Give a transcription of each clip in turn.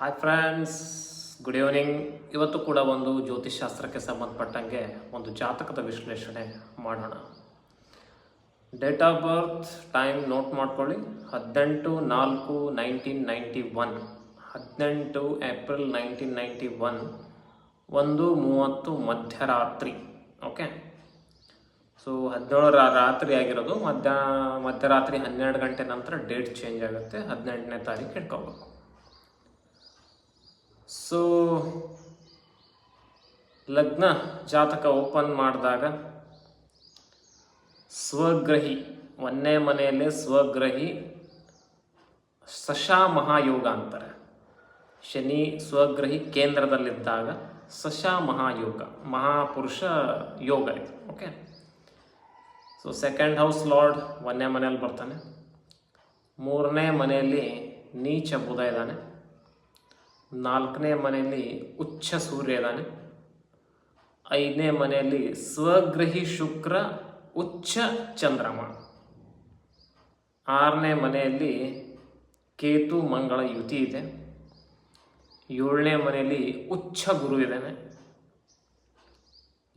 Hi friends good evening ಇವತ್ತು ಕೂಡ ಒಂದು ಜ್ಯೋತಿಷಾಸ್ತ್ರಕ್ಕೆ ಸಂಬಂಧಪಟ್ಟಂಗೆ ಒಂದು ಜಾತಕದ ವಿಶ್ಲೇಷಣೆ ಮಾಡೋಣ. Date of birth time note ಮಾಡ್ಕೊಳ್ಳಿ. ಹದಿನೆಂಟು ನಾಲ್ಕು ನೈನ್ಟೀನ್ ನೈಂಟಿ ಒನ್ ಹದಿನೆಂಟು ಏಪ್ರಿಲ್ ನೈನ್ಟೀನ್ ನೈಂಟಿ ಒನ್ ಒಂದು ಮೂವತ್ತು ಮಧ್ಯರಾತ್ರಿ. ಓಕೆ ಸೊ ಹದಿನೇಳರ ರಾತ್ರಿ ಆಗಿರೋದು. ಮಧ್ಯ, ಮಧ್ಯರಾತ್ರಿ ಹನ್ನೆರಡು ಗಂಟೆ ನಂತರ ಡೇಟ್ ಚೇಂಜ್ ಆಗುತ್ತೆ. ಹದಿನೆಂಟನೇ ತಾರೀಕು ಇಟ್ಕೋಬೇಕು ಸೊ ಲಗ್ನ ಜಾತಕ ಓಪನ್ ಮಾಡಿದಾಗ ಸ್ವಗ್ರಹಿ, ಒಂದೇ ಮನೆಯಲ್ಲೇ ಸ್ವಗ್ರಹಿ ಸಶಾ ಮಹಾಯೋಗ ಅಂತಾರೆ. ಶನಿ ಸ್ವಗ್ರಹಿ ಕೇಂದ್ರದಲ್ಲಿದ್ದಾಗ ಸಶಾ ಮಹಾಯೋಗ ಮಹಾಪುರುಷ ಯೋಗ ಇದು okay so second house lord ಒಂದನೇ ಮನೆಯಲ್ಲಿ ಬರ್ತಾನೆ. ಮೂರನೇ ಮನೆಯಲ್ಲಿ ನೀಚ ಬುಧ ಇದ್ದಾನೆ. ನಾಲ್ಕನೇ ಮನೆಯಲ್ಲಿ ಉಚ್ಚ ಸೂರ್ಯ ಇದ್ದಾನೆ. ಐದನೇ ಮನೆಯಲ್ಲಿ ಸ್ವಗ್ರಹಿ ಶುಕ್ರ ಉಚ್ಚ ಚಂದ್ರಮ. ಆರನೇ ಮನೆಯಲ್ಲಿ ಕೇತು, ಮಂಗಳ, ಯುತಿ ಇದೆ. ಏಳನೇ ಮನೆಯಲ್ಲಿ ಉಚ್ಚ ಗುರು ಇದ್ದಾನೆ.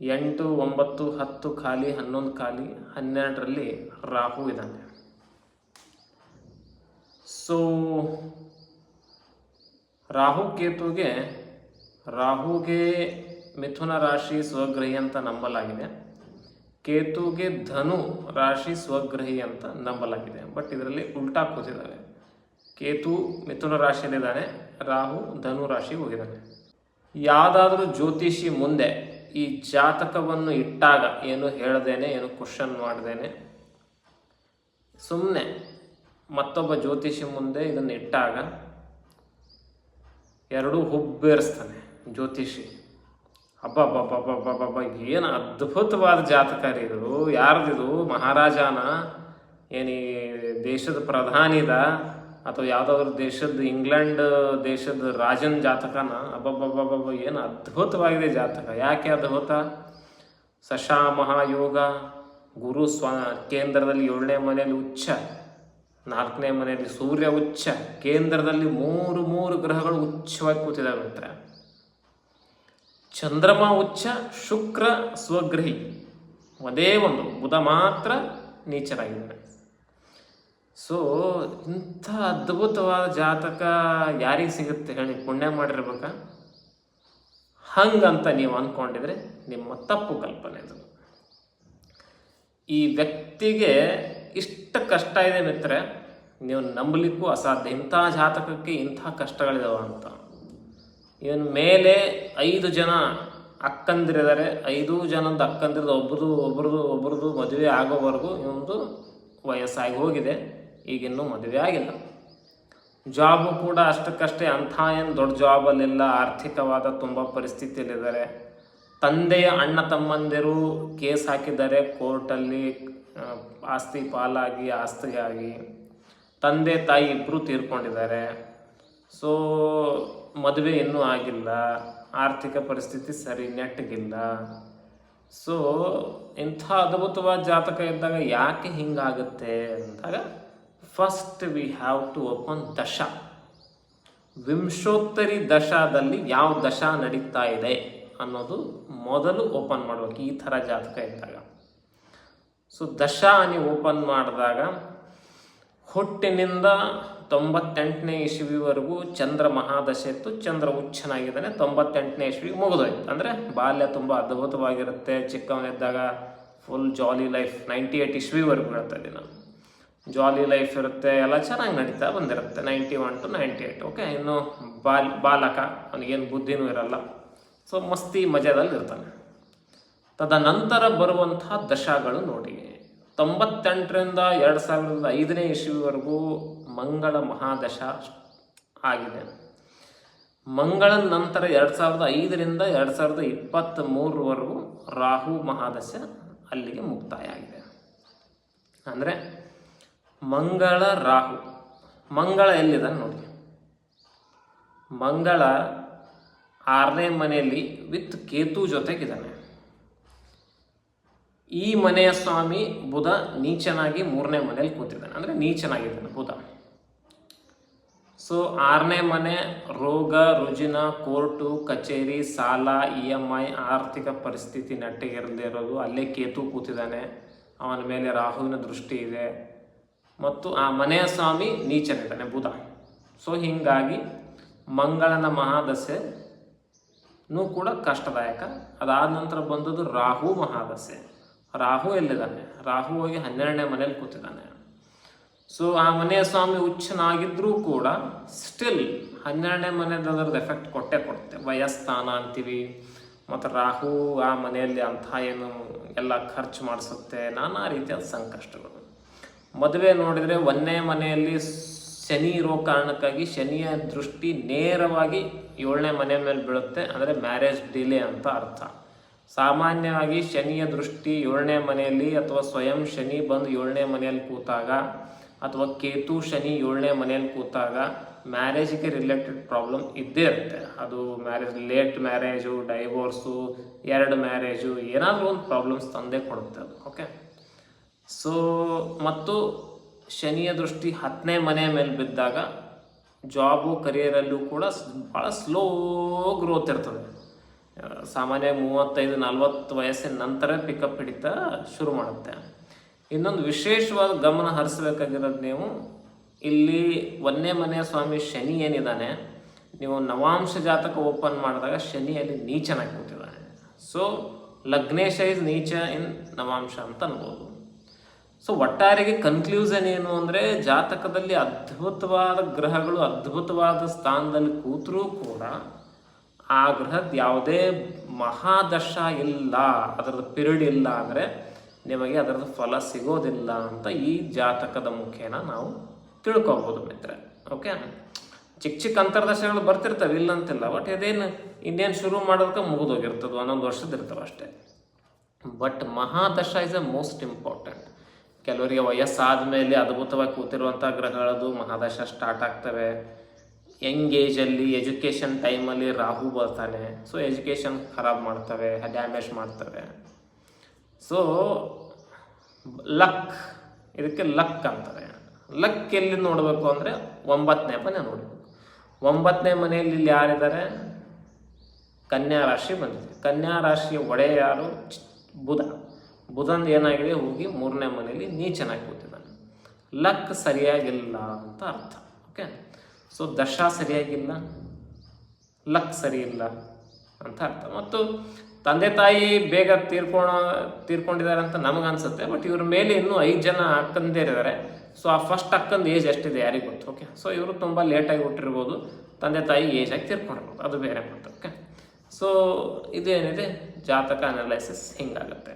ಎಂಟು, ಒಂಬತ್ತು, ಹತ್ತು ಖಾಲಿ, ಹನ್ನೊಂದು ಖಾಲಿ, ಹನ್ನೆರಡರಲ್ಲಿ ರಾಹು ಇದ್ದಾನೆ. ಸೊ ರಾಹು ಕೇತುಗೆ ರಾಹುಗೆ ಮಿಥುನ ರಾಶಿ ಸ್ವಗ್ರಹಿ ಅಂತ ನಂಬಲಾಗಿದೆ. ಕೇತುಗೆ ಧನು ರಾಶಿ ಸ್ವಗ್ರಹಿ ಅಂತ ನಂಬಲಾಗಿದೆ. ಬಟ್ ಇದರಲ್ಲಿ ಉಲ್ಟಾ ಕೂತಿದ್ದಾವೆ. ಕೇತು ಮಿಥುನ ರಾಶಿಯಲ್ಲಿದ್ದಾನೆ, ರಾಹು ಧನು ರಾಶಿ ಹೋಗಿದ್ದಾನೆ. ಯಾವುದಾದ್ರೂ ಜ್ಯೋತಿಷಿ ಮುಂದೆ ಈ ಜಾತಕವನ್ನು ಇಟ್ಟಾಗ ಏನು ಹೇಳ್ದೇನೆ, ಏನು ಕ್ವಶನ್ ಮಾಡ್ದೇನೆ ಸುಮ್ಮನೆ ಮತ್ತೊಬ್ಬ ಜ್ಯೋತಿಷಿ ಮುಂದೆ ಇದನ್ನು ಇಟ್ಟಾಗ ಎರಡೂ ಹುಬ್ಬೇರಿಸ್ತಾನೆ, ಜ್ಯೋತಿಷಿ. ಅಬ್ಬಬ್ಬಬ್ಬಬ್ಬಬ್ಬಬ್ಬ, ಏನು ಅದ್ಭುತವಾದ ಜಾತಕ ರೀ ಇದು ಯಾರ್ದಿದು? ಮಹಾರಾಜಾನ, ಏನು ದೇಶದ ಪ್ರಧಾನಿದ, ಅಥವಾ ಯಾವುದಾದ್ರು ದೇಶದ ಇಂಗ್ಲೆಂಡ್ ದೇಶದ ರಾಜನ ಜಾತಕನ? ಅಬ್ಬಬ್ಬಬ್ಬಬ್ಬ ಏನು ಅದ್ಭುತವಾಗಿದೆ ಜಾತಕ. ಯಾಕೆ ಅದ್ಭುತ? ಸಶಾ ಮಹಾಯೋಗ ಗುರು ಸ್ವ ಕೇಂದ್ರದಲ್ಲಿ ಏಳನೇ ಮನೆಯಲ್ಲಿ ಉಚ್ಚ ನಾಲ್ಕನೇ ಮನೆಯಲ್ಲಿ ಸೂರ್ಯ ಉಚ್ಚ, ಕೇಂದ್ರದಲ್ಲಿ ಮೂರು ಮೂರು ಗ್ರಹಗಳು ಉಚ್ಚವಾಗಿ ಕೂತಿದ್ದಾವೆ ಮಿತ್ರ ಚಂದ್ರಮ ಉಚ್ಚ, ಶುಕ್ರ, ಸ್ವಗ್ರಹಿ. ಅದೇ ಒಂದು, ಬುಧ ಮಾತ್ರ ನೀಚರಾಗಿದ್ದಾನೆ. ಸೊ ಇಂಥ ಅದ್ಭುತವಾದ ಜಾತಕ ಯಾರಿಗೆ ಸಿಗುತ್ತೆ ಹೇಳಿ ಪುಣ್ಯ ಮಾಡಿರ್ಬೇಕಾ? ಹಂಗಂತ ನೀವು ಅಂದ್ಕೊಂಡಿದ್ರೆ ನಿಮ್ಮ ತಪ್ಪು ಕಲ್ಪನೆ ಅದು. ಈ ವ್ಯಕ್ತಿಗೆ ಇಷ್ಟ ಕಷ್ಟ ಇದೆ ಮಿತ್ರ ನೀವು ನಂಬಲಿಕ್ಕೂ ಅಸಾಧ್ಯ. ಇಂಥ ಜಾತಕಕ್ಕೆ ಇಂಥ ಕಷ್ಟಗಳಿದಾವ ಅಂತ. ಇವನ್ ಮೇಲೆ ಐದು ಜನ ಅಕ್ಕಂದಿರಿದ್ದಾರೆ ಐದು ಜನದ ಅಕ್ಕಂದಿರದ ಒಬ್ಬರದು ಒಬ್ಬರದು ಒಬ್ಬರದು ಮದುವೆ ಆಗೋವರೆಗೂ ಇವೊಂದು ವಯಸ್ಸಾಗಿ ಹೋಗಿದೆ. ಈಗಿನ್ನೂ ಮದುವೆ ಆಗಿಲ್ಲ. ಜಾಬು ಕೂಡ ಅಷ್ಟಕ್ಕಷ್ಟೇ. ಅಂಥ ಏನು ದೊಡ್ಡ ಜಾಬಲ್ಲಿಲ್ಲ. ಆರ್ಥಿಕವಾದ ತುಂಬ ಪರಿಸ್ಥಿತಿಯಲ್ಲಿದ್ದಾರೆ. ತಂದೆಯ ಅಣ್ಣ ತಮ್ಮಂದಿರು ಕೇಸ್ ಹಾಕಿದ್ದಾರೆ ಕೋರ್ಟಲ್ಲಿ. ಆಸ್ತಿ ಪಾಲಾಗಿ, ಆಸ್ತಿಯಾಗಿ ತಂದೆ, ತಾಯಿ ಇಬ್ಬರು ತೀರ್ಕೊಂಡಿದ್ದಾರೆ. ಸೊ, ಮದುವೆ ಇನ್ನೂ ಆಗಿಲ್ಲ. ಆರ್ಥಿಕ ಪರಿಸ್ಥಿತಿ ಸರಿ ನೆಟ್ಟಗಿಲ್ಲ. ಸೊ, ಇಂಥ ಅದ್ಭುತವಾದ ಜಾತಕ ಇದ್ದಾಗ ಯಾಕೆ ಹಿಂಗಾಗುತ್ತೆ ಅಂದಾಗ first we have to open ದಶ. ವಿಂಶೋತ್ತರಿ ದಶಾದಲ್ಲಿ ಯಾವ ದಶ ನಡೀತಾ ಇದೆ ಅನ್ನೋದು ಮೊದಲು ಓಪನ್ ಮಾಡಬೇಕು ಈ ಥರ ಜಾತಕ ಇದ್ದಾಗ. ಸೊ ದಶ ಅನಿ ಓಪನ್ ಮಾಡಿದಾಗ ಹುಟ್ಟಿನಿಂದ ತೊಂಬತ್ತೆಂಟನೇ ಇಸ್ವಿವರೆಗೂ ಚಂದ್ರ ಮಹಾದಶೆ ಇತ್ತು. ಚಂದ್ರ ಉಚ್ಚನಾಗಿದ್ದಾನೆ ತೊಂಬತ್ತೆಂಟನೇ ಇಸ್ವಿಗೆ ಮುಗಿದೋಯ್ತು. ಅಂದರೆ ಬಾಲ್ಯ ತುಂಬ ಅದ್ಭುತವಾಗಿರುತ್ತೆ. ಚಿಕ್ಕವನಿದ್ದಾಗ full jolly life ninety eight ಇಸ್ವಿವರೆಗೂ ಹೇಳ್ತಾ ಇದ್ದೀನಿ ನಾನು. ಜಾಲಿ ಲೈಫ್ ಇರುತ್ತೆ. ಎಲ್ಲ ಚೆನ್ನಾಗಿ ನಡೀತಾ ಬಂದಿರುತ್ತೆ. Ninety one to ninety eight okay ಇನ್ನು ಬಾಲ್, ಬಾಲಕ, ಅವನಿಗೇನು ಬುದ್ಧಿನೂ ಇರಲ್ಲ. ಸೊ ಮಸ್ತಿ ಮಜಾದಲ್ಲಿ ಇರ್ತಾನೆ. ತದನಂತರ ಬರುವಂತಹ ದಶಗಳು ನೋಡಿ. ತೊಂಬತ್ತೆಂಟರಿಂದ ಎರಡು ಸಾವಿರದ ಐದನೇ ಇಸ್ವಿವರೆಗೂ ಮಂಗಳ ಮಹಾದಶ ಆಗಿದೆ. ಮಂಗಳನ ನಂತರ ಎರಡು ಸಾವಿರದ ಐದರಿಂದ ಎರಡು ಸಾವಿರದ ಇಪ್ಪತ್ತ್ ಮೂರವರೆಗೂ ರಾಹು ಮಹಾದಶ ಅಲ್ಲಿಗೆ ಮುಕ್ತಾಯ ಆಗಿದೆ ಅಂದರೆ ಮಂಗಳ ರಾಹು. ಮಂಗಳ ಎಲ್ಲಿದೆ ನೋಡಿ. ಮಂಗಳ ಆರನೇ ಮನೆಯಲ್ಲಿ ವಿತ್ ಕೇತು ಜೊತೆಗಿದ್ದಾನೆ. ಈ ಮನೆಯ ಸ್ವಾಮಿ ಬುಧ ನೀಚನಾಗಿ ಮೂರನೇ ಮನೆಯಲ್ಲಿ ಕೂತಿದ್ದಾನೆ. ಅಂದರೆ ನೀಚನಾಗಿದ್ದಾನೆ ಬುಧ. ಸೊ ಆರನೇ ಮನೆ, ರೋಗ, ರುಜಿನ, ಕೋರ್ಟು, ಕಚೇರಿ, ಸಾಲ, ಇ ಎಂ ಐ, ಆರ್ಥಿಕ ಪರಿಸ್ಥಿತಿ ನೆಟ್ಟಿಗಿರದೇ ಇರೋದು. ಅಲ್ಲೇ ಕೇತು ಕೂತಿದ್ದಾನೆ. ಅವನ ಮೇಲೆ ರಾಹುವಿನ ದೃಷ್ಟಿ ಇದೆ. ಮತ್ತು ಆ ಮನೆಯ ಸ್ವಾಮಿ ನೀಚನಿದ್ದಾನೆ ಬುಧ. ಸೊ ಹೀಗಾಗಿ ಮಂಗಳನ ಮಹಾದಸೆನೂ ಕೂಡ ಕಷ್ಟದಾಯಕ. ಅದಾದ ನಂತರ ಬಂದದ್ದು ರಾಹು ಮಹಾದಶೆ. ರಾಹು ಎಲ್ಲಿದ್ದಾನೆ? ರಾಹು ಹೋಗಿ ಹನ್ನೆರಡನೇ ಮನೇಲಿ ಕೂತಿದ್ದಾನೆ. ಸೊ ಆ ಮನೆಯ ಸ್ವಾಮಿ ಹುಚ್ಚನಾಗಿದ್ರೂ ಕೂಡ ಸ್ಟಿಲ್ ಹನ್ನೆರಡನೇ ಮನೆಯದ್ರದ್ದು ಎಫೆಕ್ಟ್ ಕೊಟ್ಟೆ ಕೊಡುತ್ತೆ. ವಯಸ್ಥಾನ ಅಂತೀವಿ, ಮತ್ತು ರಾಹು ಆ ಮನೆಯಲ್ಲಿ ಅಂಥ ಏನು ಎಲ್ಲ ಖರ್ಚು ಮಾಡಿಸುತ್ತೆ, ನಾನಾ ರೀತಿಯಾದ ಸಂಕಷ್ಟಗಳು. ಮದುವೆ ನೋಡಿದರೆ ಒಂದನೇ ಮನೆಯಲ್ಲಿ ಶನಿ ಇರೋ ಕಾರಣಕ್ಕಾಗಿ ಶನಿಯ ದೃಷ್ಟಿ ನೇರವಾಗಿ ಏಳನೇ ಮನೆ ಮೇಲೆ ಬೀಳುತ್ತೆ, ಅಂದರೆ ಮ್ಯಾರೇಜ್ ಡಿಲೇ ಅಂತ ಅರ್ಥ. ಸಾಮಾನ್ಯವಾಗಿ ಶನಿಯ ದೃಷ್ಟಿ ಏಳನೇ ಮನೆಯಲ್ಲಿ ಅಥವಾ ಸ್ವಯಂ ಶನಿ ಬಂದು ಏಳನೇ ಮನೆಯಲ್ಲಿ ಕೂತಾಗ ಅಥವಾ ಕೇತು ಶನಿ ಏಳನೇ ಮನೆಯಲ್ಲಿ ಕೂತಾಗ ಮ್ಯಾರೇಜ್ಗೆ ರಿಲೇಟೆಡ್ ಪ್ರಾಬ್ಲಮ್ ಇದ್ದೇ ಇರುತ್ತೆ. ಅದು ಮ್ಯಾರೇಜ್ ಲೇಟ್ ಮ್ಯಾರೇಜು, ಡೈವೋರ್ಸು, ಎರಡು ಮ್ಯಾರೇಜು, ಏನಾದರೂ ಒಂದು ಪ್ರಾಬ್ಲಮ್ಸ್ ತಂದೇ ಕೊಡುತ್ತೆ ಅದು ಓಕೆ ಸೊ ಮತ್ತು ಶನಿಯ ದೃಷ್ಟಿ ಹತ್ತನೇ ಮನೆಯ ಮೇಲೆ ಬಿದ್ದಾಗ ಜಾಬು ಕರಿಯರಲ್ಲೂ ಕೂಡ ಭಾಳ ಸ್ಲೋ ಗ್ರೋತ್ ಇರ್ತದೆ. ಸಾಮಾನ್ಯ ಮೂವತ್ತೈದು, ನಲ್ವತ್ತು ವಯಸ್ಸಿನ ನಂತರ ಪಿಕಪ್ ಹಿಡಿತಾ ಶುರು ಮಾಡುತ್ತೆ. ಇನ್ನೊಂದು ವಿಶೇಷವಾದ ಗಮನ ಹರಿಸ್ಬೇಕಾಗಿರೋದು ನೀವು, ಇಲ್ಲಿ ಒಂದನೇ ಮನೆಯ ಸ್ವಾಮಿ ಶನಿ ಏನಿದ್ದಾನೆ, ನೀವು ನವಾಂಶ ಜಾತಕ ಓಪನ್ ಮಾಡಿದಾಗ ಶನಿಯಲ್ಲಿ ನೀಚನಾಗಿ ಕೂತಿದ್ದಾನೆ. ಸೊ ಲಗ್ನೇಶ ಇಸ್ ನೀಚ ಇನ್ ನವಾಂಶ ಅಂತ ಅನ್ಬೋದು. ಸೊ ಒಟ್ಟಾರೆಗೆ ಕನ್ಕ್ಲೂಸನ್ ಏನು ಅಂದರೆ ಜಾತಕದಲ್ಲಿ ಅದ್ಭುತವಾದ ಗ್ರಹಗಳು, ಅದ್ಭುತವಾದ ಸ್ಥಾನದಲ್ಲಿ ಕೂತರೂ ಕೂಡ ಆ ಗೃಹದ ಯಾವುದೇ ಮಹಾದಶ ಇಲ್ಲ, ಅದರದ್ದು ಪಿರಿಯಡ್ ಇಲ್ಲ ಅಂದರೆ ನಿಮಗೆ ಅದರದ್ದು ಫಲ ಸಿಗೋದಿಲ್ಲ ಅಂತ ಈ ಜಾತಕದ ಮುಖೇನ ನಾವು ತಿಳ್ಕೊಬೋದು ಮಿತ್ರ ಓಕೆ ಚಿಕ್ಕ ಚಿಕ್ಕ ಅಂತರ್ದಶಗಳು ಬರ್ತಿರ್ತವೆ ಇಲ್ಲ ಅಂತಿಲ್ಲ ಬಟ್ ಇದೇನು ಇನ್ನೇನು ಶುರು ಮಾಡೋದಕ್ಕೆ ಮುಗಿದೋಗಿರ್ತದೆ, ಒಂದೊಂದು ವರ್ಷದ ಇರ್ತವೆ ಅಷ್ಟೇ. ಬಟ್ ಮಹಾದಶ ಇಸ್ ಅ ಮೋಸ್ಟ್ ಇಂಪಾರ್ಟೆಂಟ್ ಕೆಲವರಿಗೆ ವಯಸ್ಸಾದ ಮೇಲೆ ಅದ್ಭುತವಾಗಿ ಕೂತಿರುವಂಥ ಗ್ರಹಗಳದು ಮಹಾದಶ ಸ್ಟಾರ್ಟ್ ಆಗ್ತವೆ. ಯಂಗ್ ಏಜಲ್ಲಿ ಎಜುಕೇಷನ್ ಟೈಮಲ್ಲಿ ರಾಹು ಬರ್ತಾನೆ. ಸೊ ಎಜುಕೇಷನ್ ಖರಾಬ್ ಮಾಡ್ತವೆ ಡ್ಯಾಮೇಜ್ ಮಾಡ್ತವೆ. ಸೊ ಲಕ್ ಇದಕ್ಕೆ ಲಕ್ ಅಂತಾರೆ. ಲಕ್ ಎಲ್ಲಿ ನೋಡಬೇಕು ಅಂದರೆ ಒಂಬತ್ತನೇ ಮನೆ ನೋಡಬೇಕು. ಒಂಬತ್ತನೇ ಮನೆಯಲ್ಲಿ ಇಲ್ಲಿ ಯಾರಿದ್ದಾರೆ? ಕನ್ಯಾ ರಾಶಿ ಬಂದಿದೆ. ಕನ್ಯಾ ರಾಶಿಯ ಒಡೆಯ ಯಾರು? ಬುಧ. ಬುಧನ್ ಏನಾಗಿದೆ? ಹೋಗಿ ಮೂರನೇ ಮನೆಯಲ್ಲಿ ನೀಚನಾಗಿ ಕೂತಿದ್ದಾನೆ. ಲಕ್ ಸರಿಯಾಗಿಲ್ಲ ಅಂತ ಅರ್ಥ. ಓಕೆ ಸೊ ದಶ ಸರಿಯಾಗಿಲ್ಲ ಲಕ್ ಸರಿ ಇಲ್ಲ ಅಂತ ಅರ್ಥ. ಮತ್ತು ತಂದೆ ತಾಯಿ ಬೇಗ ತೀರ್ಕೊಳೋ ತೀರ್ಕೊಂಡಿದ್ದಾರೆ ಅಂತ ನಮಗೆ ಅನ್ಸುತ್ತೆ ಬಟ್ ಇವ್ರ ಮೇಲೆ ಇನ್ನೂ ಐದು ಜನ ಅಕ್ಕಂದಿರಿದ್ದಾರೆ ಸೊ ಆ ಫಸ್ಟ್ ಅಕ್ಕಂದು ಏಜ್ ಎಷ್ಟಿದೆ ಯಾರಿಗೆ ಗೊತ್ತು ಓಕೆ ಸೊ ಇವರು ತುಂಬ ಲೇಟಾಗಿ ಹುಟ್ಟಿರ್ಬೋದು, ತಂದೆ ತಾಯಿ ಏಜ್ ಆಗಿ ತೀರ್ಕೊಂಡಿರ್ಬೋದು ಅದು ಬೇರೆ ಮಾತು ಓಕೆ ಸೊ ಇದೇನಿದೆ? ಜಾತಕ ಅನಲೈಸಿಸ್ ಹಿಂಗಾಗುತ್ತೆ.